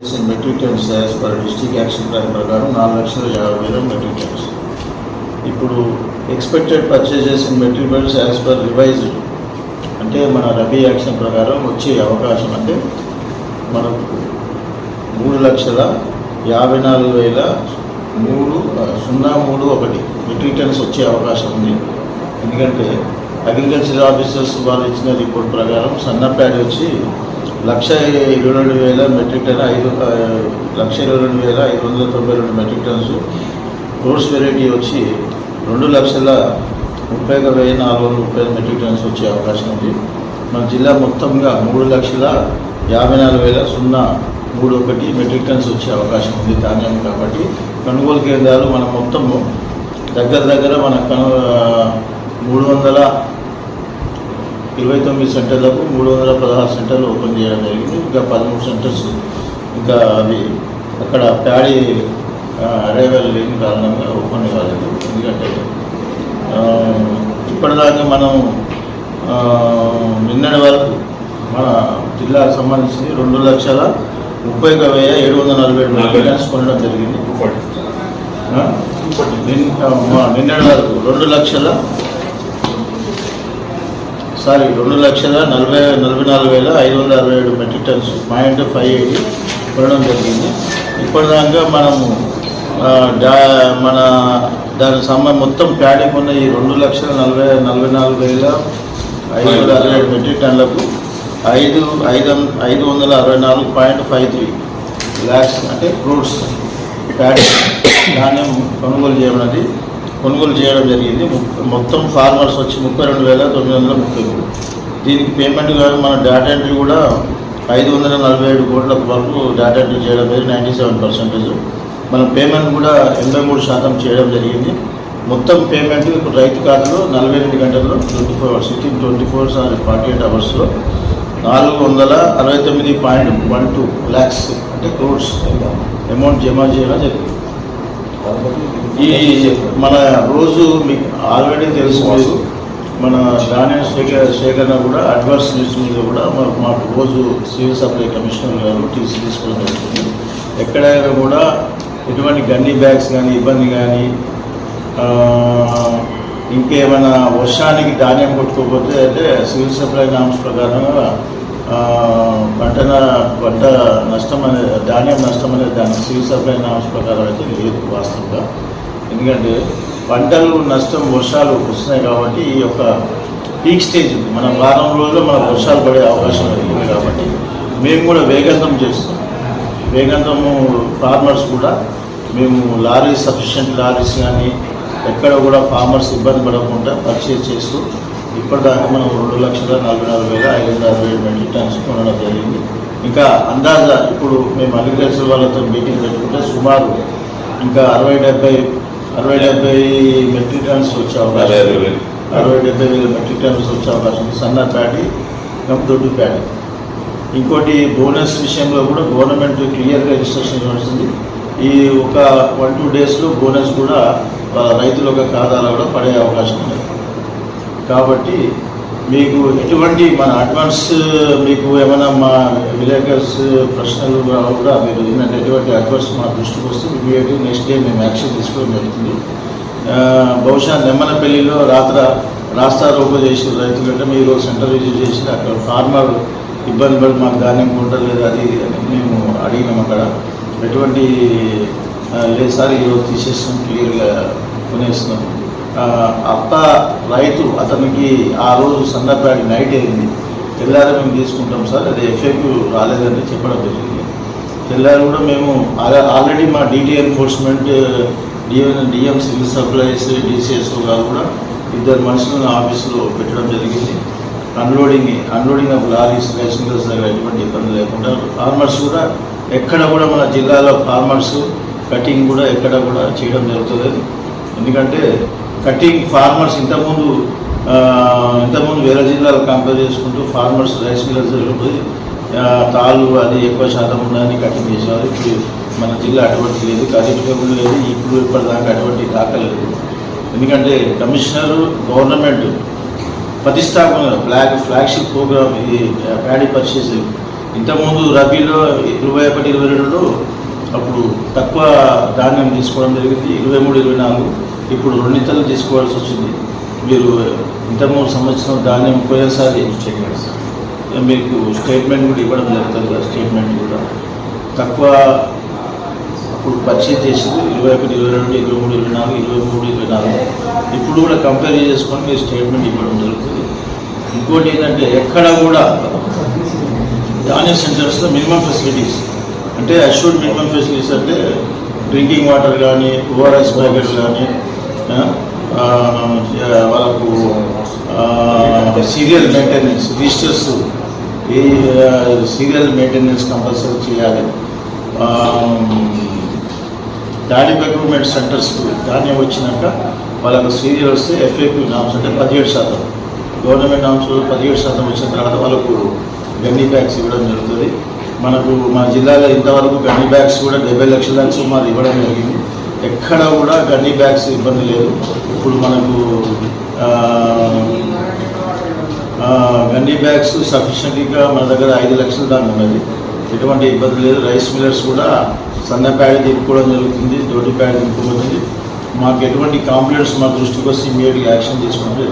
Metric tons as per district action plan ప్రకారం నాలుగు లక్షల యాభై వేల మెట్రిక్ టన్స్ ఇప్పుడు expected purchases in metric as per revised అంటే మన రబీ యాక్షన్ ప్రకారం వచ్చే అవకాశం అంటే మనకు మూడు లక్షల యాభై నాలుగు వేల మూడు సున్నా మూడు ఒకటి మెట్రిక్ టన్స్ వచ్చే అవకాశం ఉంది. ఎందుకంటే అగ్రికల్చర్ ఆఫీసర్స్ వాళ్ళు ఇచ్చిన రిపోర్ట్ ప్రకారం సన్న ప్యాడ్ వచ్చి లక్ష ఇరవై రెండు వేల మెట్రిక్ టన్ ఐదు లక్ష ఇరవై రెండు వేల ఐదు వందల తొంభై రెండు మెట్రిక్ టన్స్. రోడ్స్ వెరైటీ వచ్చి రెండు లక్షల ముప్పై ఒక వెయ్యి నాలుగు వందల ముప్పై ఐదు మెట్రిక్ టన్స్ వచ్చే అవకాశం ఉంది. మన జిల్లా మొత్తంగా మూడు లక్షల యాభై నాలుగు వేల సున్నా మూడు ఒకటి మెట్రిక్ టన్స్ వచ్చే అవకాశం ఉంది ధాన్యం కాబట్టి. కొనుగోలు కేంద్రాలు మన మొత్తము దగ్గర దగ్గర మన కను మూడు వందల ఇరవై తొమ్మిది సెంటర్లకు మూడు వందల పదహారు సెంటర్లు ఓపెన్ చేయడం జరిగింది. ఇంకా పదమూడు సెంటర్స్ ఇంకా అవి అక్కడ ప్యాడీ అరైవల్ లేని కారణంగా ఓపెన్ కాలేదు. ఎందుకంటే ఇప్పటిదాకా మనం నిన్నటి వరకు మన జిల్లాకు సంబంధించి రెండు లక్షల ముప్పై ఒక వెయ్యి ఏడు వందల నలభై. ఏడు మెటీరియల్స్ కొనడం జరిగింది. నిన్నటి వరకు రెండు లక్షల సారీ రెండు లక్షల నలభై నలభై నాలుగు వేల ఐదు వందల అరవై ఏడు metric tons point five eight కొనడం జరిగింది. ఇప్పటిదాకా మనము డా మన దానికి సంబంధ మొత్తం ప్యాడింగ్ ఉన్న ఈ రెండు లక్షల నలభై నలభై నాలుగు వేల ఐదు వందల అరవై ఏడు మెట్రిక్ టన్లకు ఐదు ఐదు ఐదు వందల అరవై నాలుగు పాయింట్ ఫైవ్ త్రీ ల్యాక్స్ అంటే క్రోడ్స్ ప్యాడింగ్ ధాన్యం కొనుగోలు చేయడం కొనుగోలు చేయడం జరిగింది. ము- మొత్తం ఫార్మర్స్ వచ్చి ముప్పై రెండు వేల తొమ్మిది వందల ముప్పై మూడు. దీనికి పేమెంట్ కానీ మన డేటా ఎంట్రీ కూడా ఐదు వందల నలభై ఏడు కోట్ల వరకు డేటా ఎంట్రీ చేయడం జరిగింది నైంటీ సెవెన్ పర్సెంటేజ్ మనం పేమెంట్ కూడా ఎనభై మూడు శాతం చేయడం జరిగింది. మొత్తం పేమెంట్ ఇప్పుడు రైతు ఖాతాలో నలభై ఎనిమిది గంటల్లో twenty four hours with twenty four sir forty eight అవర్స్లో నాలుగు వందల అరవై తొమ్మిది పాయింట్ వన్ టూ ల్యాక్స్ అంటే క్రోడ్స్ అమౌంట్ జమ చేయడం జరిగింది. ఈ మన రోజు మీకు ఆల్రెడీ తెలుసు మన ధాన్యం శేఖర్ సేకరణ కూడా అడ్వర్స్ న్యూస్ మీద కూడా మాకు మాకు రోజు సివిల్ సప్లై కమిషనర్ గారు టీసీ తీసుకోవడం జరుగుతుంది. ఎక్కడైనా కూడా ఎటువంటి గన్ని బ్యాగ్స్ కానీ ఇబ్బంది కానీ ఇంకేమైనా వర్షానికి ధాన్యం కొట్టుకోకపోతే అంటే సివిల్ సప్లై నామ్స్ ప్రకారంగా పంట పంట నష్టం అనేది ధాన్యం నష్టం అనేది దాని సివిల్ సప్లై నామ్స్ ప్రకారం అయితే లేదు వాస్తవంగా. ఎందుకంటే పంటలు నష్టం వర్షాలు వస్తున్నాయి కాబట్టి ఈ యొక్క పీక్ స్టేజ్ ఉంది. మనం వారం రోజుల్లో మన వర్షాలు పడే అవకాశం ఉంది కాబట్టి మేము కూడా వేగంతం చేస్తాం. వేగంతము ఫార్మర్స్ కూడా మేము లారీ సఫిషియెంట్ లారీస్ కానీ ఎక్కడ కూడా ఫార్మర్స్ ఇబ్బంది పడకుండా పర్చేజ్ చేస్తూ ఇప్పటిదాకా మనం రెండు లక్షల నలభై నాలుగు వేల ఐదు వందల అరవై ఏడు మెట్రిక్ టన్స్ కొనడం జరిగింది. ఇంకా అందాజా ఇప్పుడు మేము అగ్రికల్చర్ వాళ్ళతో మీటింగ్ పెట్టుకుంటే సుమారు ఇంకా అరవై డెబ్బై అరవై డెబ్బై మెట్రిక్ టన్స్ వచ్చే అవకాశం అరవై డెబ్బై. వేల మెట్రిక్ టన్స్ వచ్చే అవకాశం ఉంది. సన్న ప్యాడీ దొడ్డు ప్యాడీ ఇంకోటి బోనస్ విషయంలో కూడా గవర్నమెంట్ క్లియర్గా ఇన్స్ట్రక్షన్ ఇవ్వాల్సింది. ఈ ఒక వన్ టూ డేస్లో బోనస్ కూడా రైతుల యొక్క ఖాతాలో కూడా పడే అవకాశం ఉంది. కాబట్టి మీకు ఎటువంటి మన అడ్వాన్స్ మీకు ఏమైనా మా విలేకర్స్ ప్రశ్నలు కూడా మీరు ఏంటంటే ఎటువంటి అడ్వాన్స్ మా దృష్టికి వస్తే ఇమీడియట్గా నెక్స్ట్ డే మేము యాక్షన్ తీసుకోవడం జరుగుతుంది. బహుశా నెమ్మనపల్లిలో రాత్ర రాస్తా రోకో చేసిన రైతులంటే మీరు సెంటర్ విజిట్ చేసి అక్కడ ఫార్మర్ ఇబ్బంది పడి మాకు ధాన్యం లేదా అది అని మేము అడిగినాం అక్కడ. ఎటువంటి లేదు సార్ ఈరోజు తీసేస్తాం క్లియర్గా కొనేస్తున్నాం. అప్ప అత్త రైతు అతనికి ఆ రోజు సన్నపాడి నైట్ అయింది. తెల్లారి మేము తీసుకుంటాం సార్ అది ఎఫెక్ట్ రాలేదని చెప్పడం జరిగింది. తెల్లారి కూడా మేము ఆల్రెడీ మా DT enforcement DN DM civil supplies DCSO గారు కూడా ఇద్దరు మనుషులను ఆఫీసులో పెట్టడం జరిగింది. Unloading unloading of lorries rice దగ్గర ఎటువంటి ఇబ్బంది లేకుండా ఫార్మర్స్ కూడా ఎక్కడ కూడా మన జిల్లాలో ఫార్మర్స్ కటింగ్ కూడా ఎక్కడ కూడా చేయడం జరుగుతుంది ఎందుకంటే కటింగ్ ఫార్మర్స్ ఇంతకుముందు ఇంతకుముందు వేరే జిల్లాలు కంపేర్ చేసుకుంటూ ఫార్మర్స్ రైస్ మిల్లర్స్ జరుగుతుంది తాళ్ళు అది ఎక్కువ శాతం ఉందని కటింగ్ చేసేవారు. ఇప్పుడు మన జిల్లా అటువంటి లేదు కరెక్టబుల్ లేదు ఇప్పుడు ఇప్పటిదాకా అటువంటి కాకలేదు ఎందుకంటే కమిషనర్ గవర్నమెంట్ ప్రతిష్టాపన ఫ్లాగ్ ఫ్లాగ్షిప్ ప్రోగ్రామ్ ఇది ప్యాడీ పర్చేసింగ్ ఇంతకుముందు రబీలో ఇరవై ఒకటి ఇరవై రెండులో అప్పుడు తక్కువ ధాన్యం తీసుకోవడం జరిగింది. ఇరవై మూడు ఇరవై నాలుగు ఇప్పుడు రెండింతలు తీసుకోవాల్సి వచ్చింది. మీరు ఇంతకుముందు సంవత్సరం ధాన్యం పోయేసారి మీకు స్టేట్మెంట్ కూడా ఇవ్వడం జరుగుతుంది కదా స్టేట్మెంట్ కూడా. తక్కువ అప్పుడు పర్చేజ్ చేసింది ఇరవై ఒకటి ఇరవై రెండు ఇరవై మూడు ఇరవై నాలుగు ఇరవై మూడు ఇరవై నాలుగు. ఇప్పుడు కూడా కంపేర్ చేసుకొని మీరు స్టేట్మెంట్ ఇవ్వడం జరుగుతుంది. ఇంకోటి ఏంటంటే ఎక్కడ కూడా ధాన్య సెంటర్స్లో మినిమం ఫెసిలిటీస్ అంటే అష్యూర్డ్ మినిమం ఫెసిలిటీస్ అంటే డ్రింకింగ్ వాటర్ కానీ ఓఆర్ఎస్ ప్యాకెట్స్ కానీ వాళ్ళకు సీరియల్ మెయింటెనెన్స్ రిజిస్టర్స్ ఈ సీరియల్ మెయింటెనెన్స్ కంపల్సరీ చేయాలి. ధాన్యం ఎక్విప్మెంట్ సెంటర్స్ ధాన్యం వచ్చినాక వాళ్ళకు సీరియల్ వస్తే ఎఫ్ఏక్యూ నామ్స్ అంటే పదిహేడు శాతం. గవర్నమెంట్ నామ్స్ పదిహేడు శాతం వచ్చిన తర్వాత వాళ్ళకు గన్నీ బ్యాగ్స్ ఇవ్వడం జరుగుతుంది. మనకు మన జిల్లాలో ఇంతవరకు గన్నీ బ్యాగ్స్ కూడా డెబ్బై లక్షల దాకా సుమారు ఇవ్వడం జరిగింది. ఎక్కడ కూడా గన్నీ బ్యాగ్స్ ఇబ్బంది లేదు. ఇప్పుడు మనకు గన్నీ బ్యాగ్స్ సఫిషియెంట్గా మన దగ్గర ఐదు లక్షల దాకా ఉన్నది. ఎటువంటి ఇబ్బంది లేదు. రైస్ మిల్లర్స్ కూడా సన్న ప్యాడ్ తిప్పుకోవడం జరుగుతుంది దొడ్డి ప్యాడ్ దింపుకోబోతుంది మాకు ఎటువంటి కాంప్లైంట్స్ మా దృష్టికి వస్తే ఇమీడియట్గా యాక్షన్ తీసుకుంటే